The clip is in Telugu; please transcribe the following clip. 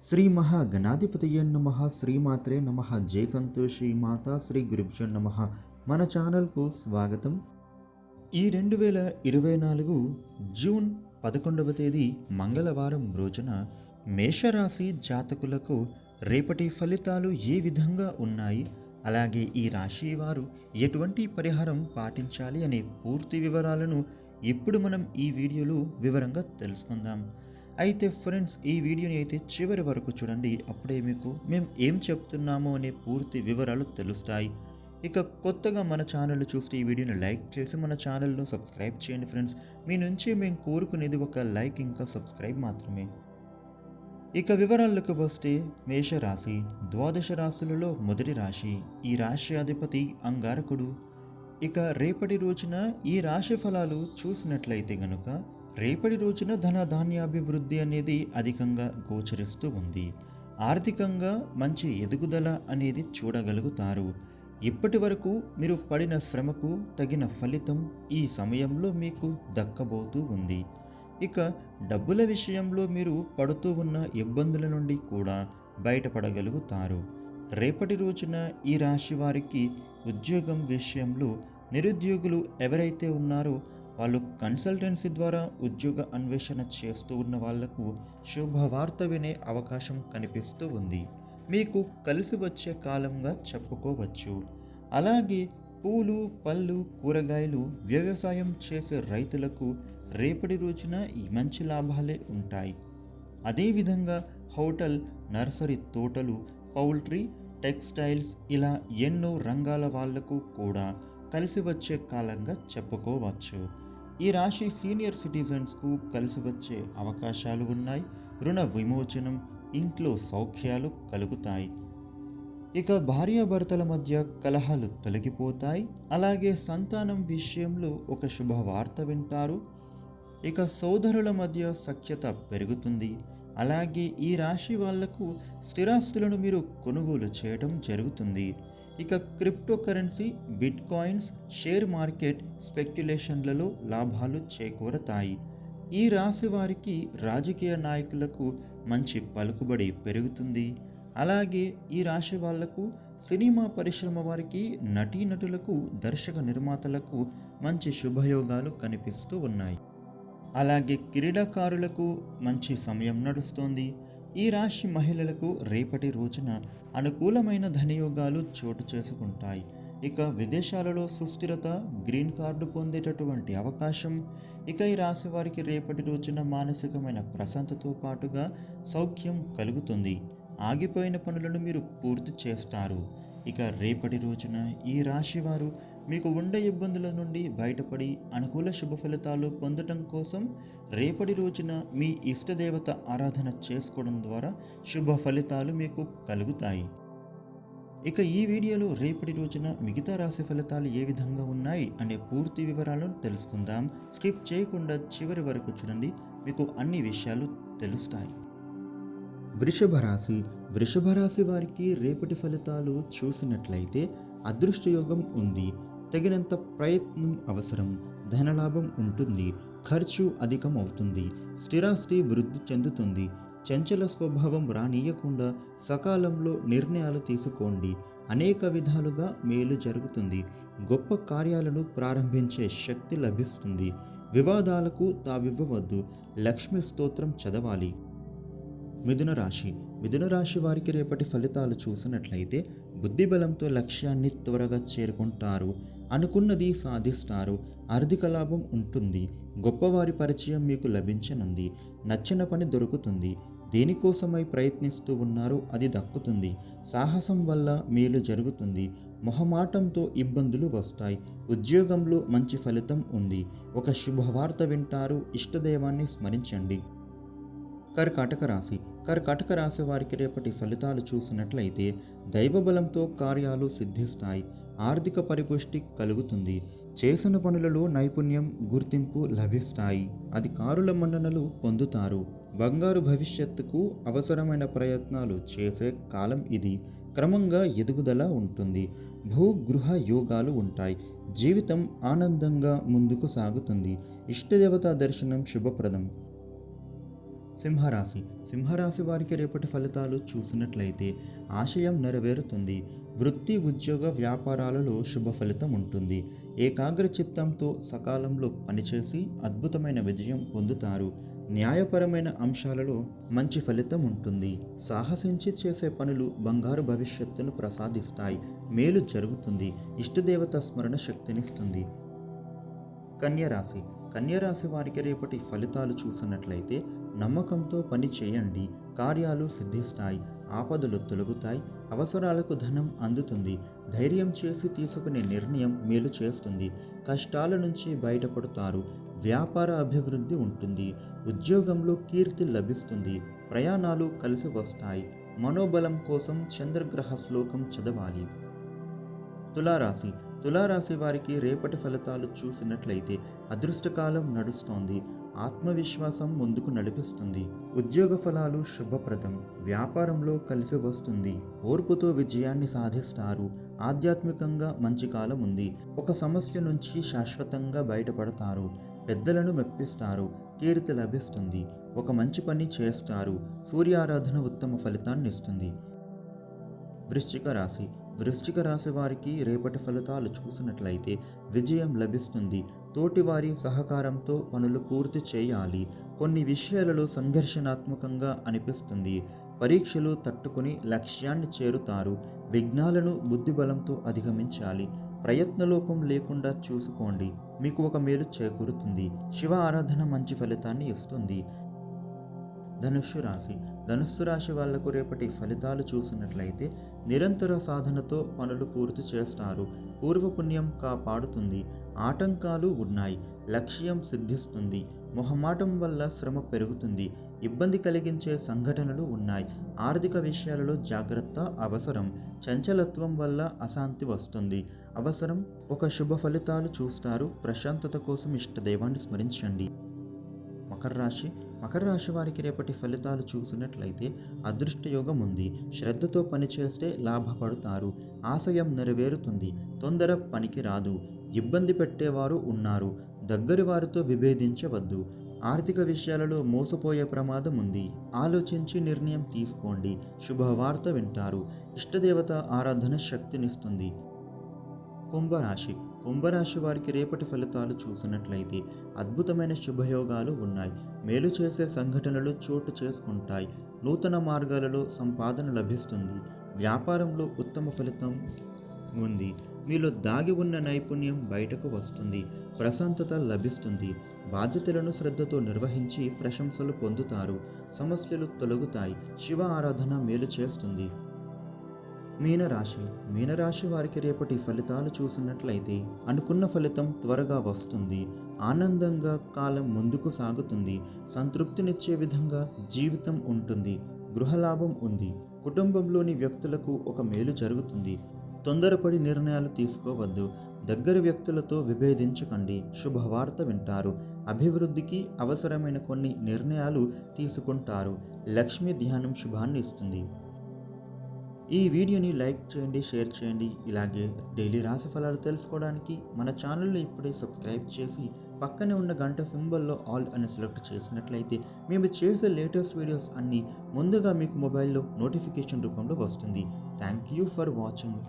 శ్రీ మహాగణాధిపతయ నమ శ్రీమాత్రే నమ జై సంతోషి మాత శ్రీ గురుభ్యో నమ. మన ఛానల్కు స్వాగతం. ఈ రెండు వేల ఇరవై నాలుగు జూన్ పదకొండవ తేదీ మంగళవారం రోజున మేషరాశి జాతకులకు రేపటి ఫలితాలు ఏ విధంగా ఉన్నాయి? అలాగే ఈ రాశి వారు ఎటువంటి పరిహారం పాటించాలి అనే పూర్తి వివరాలను ఇప్పుడు మనం ఈ వీడియోలో వివరంగా తెలుసుకుందాం. అయితే ఫ్రెండ్స్ ఈ వీడియోని అయితే చివరి వరకు చూడండి. అప్పుడే మీకు మేము ఏం చెప్తున్నామో అనే పూర్తి వివరాలు తెలుస్తాయి. ఇక కొత్తగా మన ఛానల్ చూస్తే ఈ వీడియోని లైక్ చేసి మన ఛానల్ను సబ్స్క్రైబ్ చేయండి ఫ్రెండ్స్. మీ నుంచి మేము కోరుకునేది ఒక లైక్ ఇంకా సబ్స్క్రైబ్ మాత్రమే. ఇక వివరాలకు వస్తే మేషరాశి ద్వాదశ రాశులలో మొదటి రాశి ఈ రాశి అధిపతి అంగారకుడు. ఇక రేపటి రోజున ఈ రాశి ఫలాలు చూసినట్లయితే గనుక రేపటి రోజున ధన ధాన్యాభివృద్ధి అనేది అధికంగా గోచరిస్తూ ఉంది. ఆర్థికంగా మంచి ఎదుగుదల అనేది చూడగలుగుతారు. ఇప్పటి వరకు మీరు పడిన శ్రమకు తగిన ఫలితం ఈ సమయంలో మీకు దక్కబోతూ ఉంది. ఇక డబ్బుల విషయంలో మీరు పడుతూ ఉన్న ఇబ్బందుల నుండి కూడా బయటపడగలుగుతారు. రేపటి రోజున ఈ రాశి వారికి ఉద్యోగం విషయంలో నిరుద్యోగులు ఎవరైతే ఉన్నారో వాళ్ళు కన్సల్టెన్సీ ద్వారా ఉద్యోగ అన్వేషణ చేస్తూ ఉన్న వాళ్ళకు శుభవార్త వినే అవకాశం కనిపిస్తూ ఉంది. మీకు కలిసి వచ్చే కాలంగా చెప్పుకోవచ్చు. అలాగే పూలు పళ్ళు కూరగాయలు వ్యవసాయం చేసే రైతులకు రేపటి రోజున మంచి లాభాలే ఉంటాయి. అదేవిధంగా హోటల్ నర్సరీ తోటలు పౌల్ట్రీ టెక్స్టైల్స్ ఇలా ఎన్నో రంగాల వాళ్ళకు కూడా కలిసి వచ్చే కాలంగా చెప్పుకోవచ్చు. ఈ రాశి సీనియర్ సిటిజన్స్కు కలిసి వచ్చే అవకాశాలు ఉన్నాయి. రుణ విమోచనం ఇంట్లో సౌఖ్యాలు కలుగుతాయి. ఇక భార్యాభర్తల మధ్య కలహాలు తొలగిపోతాయి. అలాగే సంతానం విషయంలో ఒక శుభవార్త వింటారు. ఇక సోదరుల మధ్య సఖ్యత పెరుగుతుంది. అలాగే ఈ రాశి వాళ్ళకు స్థిరాస్తులను మీరు కొనుగోలు చేయడం జరుగుతుంది. ఇక cryptocurrency bitcoins share market స్పెక్యులేషన్లలో లాభాలు చేకూరతాయి. ఈ రాశి వారికి రాజకీయ నాయకులకు మంచి పలుకుబడి పెరుగుతుంది. అలాగే ఈ రాశి వాళ్ళకు సినిమా పరిశ్రమ వారికి నటీనటులకు దర్శక నిర్మాతలకు మంచి శుభయోగాలు కనిపిస్తూ ఉన్నాయి. అలాగే క్రీడాకారులకు మంచి సమయం నడుస్తోంది. ఈ రాశి మహిళలకు రేపటి రోజున అనుకూలమైన ధనయోగాలు చోటు చేసుకుంటాయి. ఇక విదేశాలలో సుస్థిరత గ్రీన్ కార్డు పొందేటటువంటి అవకాశం. ఇక ఈ రాశి వారికి రేపటి రోజున మానసికమైన ప్రశాంతతో పాటుగా సౌఖ్యం కలుగుతుంది. ఆగిపోయిన పనులను మీరు పూర్తి చేస్తారు. ఇక రేపటి రోజున ఈ రాశి వారు మీకు ఉండే ఇబ్బందుల నుండి బయటపడి అనుకూల శుభ ఫలితాలు పొందటం కోసం రేపటి రోజున మీ ఇష్టదేవత ఆరాధన చేసుకోవడం ద్వారా శుభ ఫలితాలు మీకు కలుగుతాయి. ఇక ఈ వీడియోలో రేపటి రోజున మిగతా రాశి ఫలితాలు ఏ విధంగా ఉన్నాయి అనే పూర్తి వివరాలను తెలుసుకుందాం. స్కిప్ చేయకుండా చివరి వరకు చూడండి మీకు అన్ని విషయాలు తెలుస్తాయి. వృషభ రాశి వృషభ రాశి వారికి రేపటి ఫలితాలు చూసినట్లయితే అదృష్టయోగం ఉంది. తగినంత ప్రయత్నం అవసరం ధనలాభం ఉంటుంది. ఖర్చు అధికం అవుతుంది స్థిరాస్తి వృద్ధి చెందుతుంది. చంచల స్వభావం రానియకుండా సకాలంలో నిర్ణయాలు తీసుకోండి. అనేక విధాలుగా మేలు జరుగుతుంది. గొప్ప కార్యాలను ప్రారంభించే శక్తి లభిస్తుంది. వివాదాలకు తావివ్వవద్దు. లక్ష్మి స్తోత్రం చదవాలి. మిథున రాశి. మిథున రాశి వారికి రేపటి ఫలితాలు చూసినట్లయితే బుద్ధిబలంతో లక్ష్యాన్ని త్వరగా చేరుకుంటారు. అనుకున్నది సాధిస్తారు. ఆర్థిక లాభం ఉంటుంది. గొప్పవారి పరిచయం మీకు లభించనుంది. నచ్చిన పని దొరుకుతుంది. దేనికోసమై ప్రయత్నిస్తూ ఉన్నారో అది దక్కుతుంది. సాహసం వల్ల మేలు జరుగుతుంది. మొహమాటంతో ఇబ్బందులు వస్తాయి. ఉద్యోగంలో మంచి ఫలితం ఉంది. ఒక శుభవార్త వింటారు. ఇష్టదైవాన్ని స్మరించండి. కర్కాటక రాశి. కర్కాటక రాశి వారికి రేపటి ఫలితాలు చూసినట్లయితే దైవబలంతో కార్యాలు సిద్ధిస్తాయి. ఆర్థిక పరిపుష్టి కలుగుతుంది. చేసిన పనులలో నైపుణ్యం గుర్తింపు లభిస్తాయి. అధికారుల మన్ననలు పొందుతారు. బంగారు భవిష్యత్తుకు అవసరమైన ప్రయత్నాలు చేసే కాలం ఇది. క్రమంగా ఎదుగుదల ఉంటుంది. భూగృహ యోగాలు ఉంటాయి. జీవితం ఆనందంగా ముందుకు సాగుతుంది. ఇష్టదేవతా దర్శనం శుభప్రదం. సింహరాశి. సింహరాశి వారికి రేపటి ఫలితాలు చూసినట్లయితే ఆశయం నెరవేరుతుంది. వృత్తి ఉద్యోగ వ్యాపారాలలో శుభ ఫలితం ఉంటుంది. ఏకాగ్ర చిత్తంతో సకాలంలో పనిచేసి అద్భుతమైన విజయం పొందుతారు. న్యాయపరమైన అంశాలలో మంచి ఫలితం ఉంటుంది. సాహసించి చేసే పనులు బంగారు భవిష్యత్తును ప్రసాదిస్తాయి. మేలు జరుగుతుంది. ఇష్టదేవత స్మరణ శక్తినిస్తుంది. కన్యరాశి. కన్యరాశి వారికి రేపటి ఫలితాలు చూసినట్లయితే నమ్మకంతో పని చేయండి. కార్యాలు సిద్ధిస్తాయి. ఆపదలు తొలగుతాయి. అవసరాలకు ధనం అందుతుంది. ధైర్యం చేసి తీసుకునే నిర్ణయం మేలు చేస్తుంది. కష్టాల నుంచి బయటపడతారు. వ్యాపార అభివృద్ధి ఉంటుంది. ఉద్యోగంలో కీర్తి లభిస్తుంది. ప్రయాణాలు కలిసి వస్తాయి. మనోబలం కోసం చంద్రగ్రహ శ్లోకం చదవాలి. తులారాశి. తులారాశి వారికి రేపటి ఫలితాలు చూసినట్లయితే అదృష్టకాలం నడుస్తోంది. ఆత్మవిశ్వాసం ముందుకు నడిపిస్తుంది. ఉద్యోగ ఫలాలు శుభప్రదం. వ్యాపారంలో కలిసి వస్తుంది. ఓర్పుతో విజయాన్ని సాధిస్తారు. ఆధ్యాత్మికంగా మంచి కాలం ఉంది. ఒక సమస్య నుంచి శాశ్వతంగా బయటపడతారు. పెద్దలను మెప్పిస్తారు. కీర్తి లభిస్తుంది. ఒక మంచి పని చేస్తారు. సూర్యారాధన ఉత్తమ ఫలితాన్ని ఇస్తుంది. వృశ్చిక రాశి. వృశ్చిక రాశి వారికి రేపటి ఫలితాలు చూసినట్లయితే విజయం లభిస్తుంది. తోటివారి సహకారంతో పనులు పూర్తి చేయాలి. కొన్ని విషయాలలో సంఘర్షణాత్మకంగా అనిపిస్తుంది. పరీక్షలు తట్టుకుని లక్ష్యాన్ని చేరుతారు. విఘ్నాలను బుద్ధిబలంతో అధిగమించాలి. ప్రయత్నలోపం లేకుండా చూసుకోండి. మీకు ఒక మేలు చేకూరుతుంది. శివ ఆరాధన మంచి ఫలితాన్ని ఇస్తుంది. ధనుస్సు రాశి. ధనుస్సు రాశి వాళ్ళకు రేపటి ఫలితాలు చూసినట్లయితే నిరంతర సాధనతో పనులు పూర్తి చేస్తారు. పూర్వపుణ్యం కాపాడుతుంది. ఆటంకాలు ఉన్నాయి. లక్ష్యం సిద్ధిస్తుంది. మొహమాటం వల్ల శ్రమ పెరుగుతుంది. ఇబ్బంది కలిగించే సంఘటనలు ఉన్నాయి. ఆర్థిక విషయాలలో జాగ్రత్త అవసరం. చంచలత్వం వల్ల అశాంతి వస్తుంది. అవసరం ఒక శుభ ఫలితాలు చూస్తారు. ప్రశాంతత కోసం ఇష్టదైవాన్ని స్మరించండి. మకర రాశి. మకర రాశి వారికి రేపటి ఫలితాలు చూసినట్లయితే అదృష్ట యోగం ఉంది. శ్రద్ధతో పనిచేస్తే లాభపడతారు. ఆశయం నెరవేరుతుంది. తొందర పనికి రాదు. ఇబ్బంది పెట్టేవారు ఉన్నారు. దగ్గరి వారితో విభేదించవద్దు. ఆర్థిక విషయాలలో మోసపోయే ప్రమాదం ఉంది. ఆలోచించి నిర్ణయం తీసుకోండి. శుభవార్త వింటారు. ఇష్టదేవత ఆరాధన శక్తినిస్తుంది. కుంభరాశి. కుంభరాశి వారికి రేపటి ఫలితాలు చూసినట్లయితే అద్భుతమైన శుభయోగాలు ఉన్నాయి. మేలు చేసే సంఘటనలు చోటు చేసుకుంటాయి. నూతన మార్గాలలో సంపాదన లభిస్తుంది. వ్యాపారంలో ఉత్తమ ఫలితం ఉంది. మీలో దాగి ఉన్న నైపుణ్యం బయటకు వస్తుంది ప్రశాంతత లభిస్తుంది. బాధ్యతలను శ్రద్ధతో నిర్వహించి ప్రశంసలు పొందుతారు. సమస్యలు తొలగుతాయి. శివ ఆరాధన మేలు చేస్తుంది. మీనరాశి. మీనరాశి వారికి రేపటి ఫలితాలు చూసినట్లయితే అనుకున్న ఫలితం త్వరగా వస్తుంది. ఆనందంగా కాలం ముందుకు సాగుతుంది. సంతృప్తినిచ్చే విధంగా జీవితం ఉంటుంది. గృహలాభం ఉంది. కుటుంబంలోని వ్యక్తులకు ఒక మేలు జరుగుతుంది. తొందరపడి నిర్ణయాలు తీసుకోవద్దు. దగ్గర వ్యక్తులతో విభేదించకండి. శుభవార్త వింటారు. అభివృద్ధికి అవసరమైన కొన్ని నిర్ణయాలు తీసుకుంటారు. లక్ష్మీ ధ్యానం శుభాన్ని ఇస్తుంది. ఈ వీడియోని లైక్ చేయండి షేర్ చేయండి. ఇలాగే డైలీ రాశిఫలాలు తెలుసుకోవడానికి మన ఛానల్ని ఇప్పుడే సబ్స్క్రైబ్ చేసి పక్కనే ఉన్న గంట సింబల్లో ఆల్ అని సెలెక్ట్ చేసినట్లయితే మేము చేసే లేటెస్ట్ వీడియోస్ అన్నీ ముందుగా మీకు మొబైల్లో నోటిఫికేషన్ రూపంలో వస్తుంది. Thank you for watching.